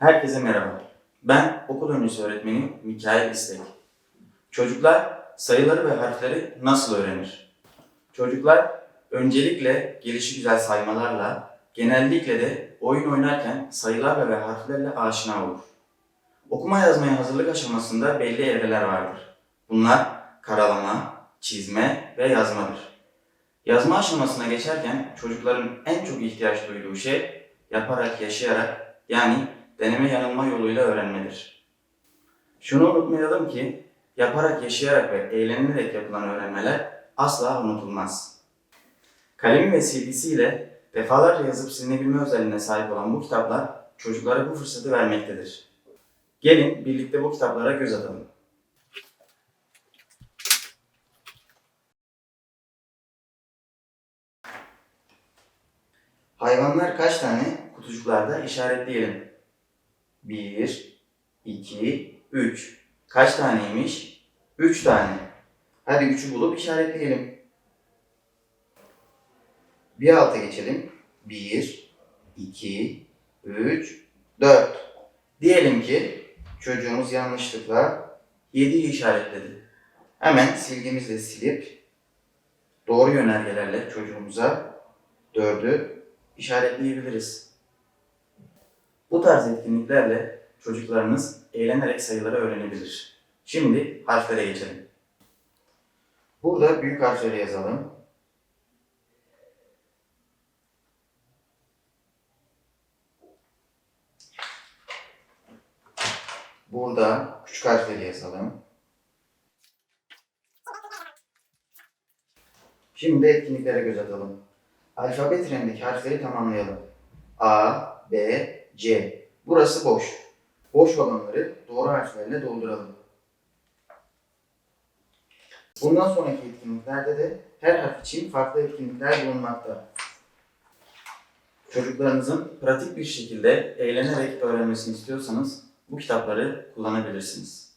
Herkese merhaba. Ben okul öncesi öğretmeni Mikail İstek. Çocuklar sayıları ve harfleri nasıl öğrenir? Çocuklar öncelikle gelişi güzel saymalarla, genellikle de oyun oynarken sayılarla ve harflerle aşina olur. Okuma yazmaya hazırlık aşamasında belli evreler vardır. Bunlar karalama, çizme ve yazmadır. Yazma aşamasına geçerken çocukların en çok ihtiyaç duyduğu şey yaparak, yaşayarak yani deneme yanılma yoluyla öğrenmedir. Şunu unutmayalım ki yaparak, yaşayarak ve eğlenilerek yapılan öğrenmeler asla unutulmaz. Kalemi ve CD'siyle defalarca yazıp silinebilme özelliğine sahip olan bu kitaplar çocuklara bu fırsatı vermektedir. Gelin birlikte bu kitaplara göz atalım. Hayvanlar kaç tane kutucuklarda işaretleyelim. 1, 2, 3. Kaç taneymiş? 3 tane. Hadi 3'ü bulup işaretleyelim. Bir alta geçelim. 1, 2, 3, 4. Diyelim ki çocuğumuz yanlışlıkla 7'yi işaretledi. Hemen silgimizle silip doğru yönergelerle çocuğumuza 4'ü işaretleyebiliriz. Bu tarz etkinliklerle çocuklarınız eğlenerek sayıları öğrenebilir. Şimdi harflere geçelim. Burada büyük harfleri yazalım. Burada küçük harfleri yazalım. Şimdi etkinliklere göz atalım. Alfabe trenindeki harfleri tamamlayalım. A, B, C. Burası boş. Boş olanları doğru harflerle dolduralım. Bundan sonraki etkinliklerde de her harf için farklı etkinlikler bulunmakta. Çocuklarınızın pratik bir şekilde eğlenerek öğrenmesini istiyorsanız bu kitapları kullanabilirsiniz.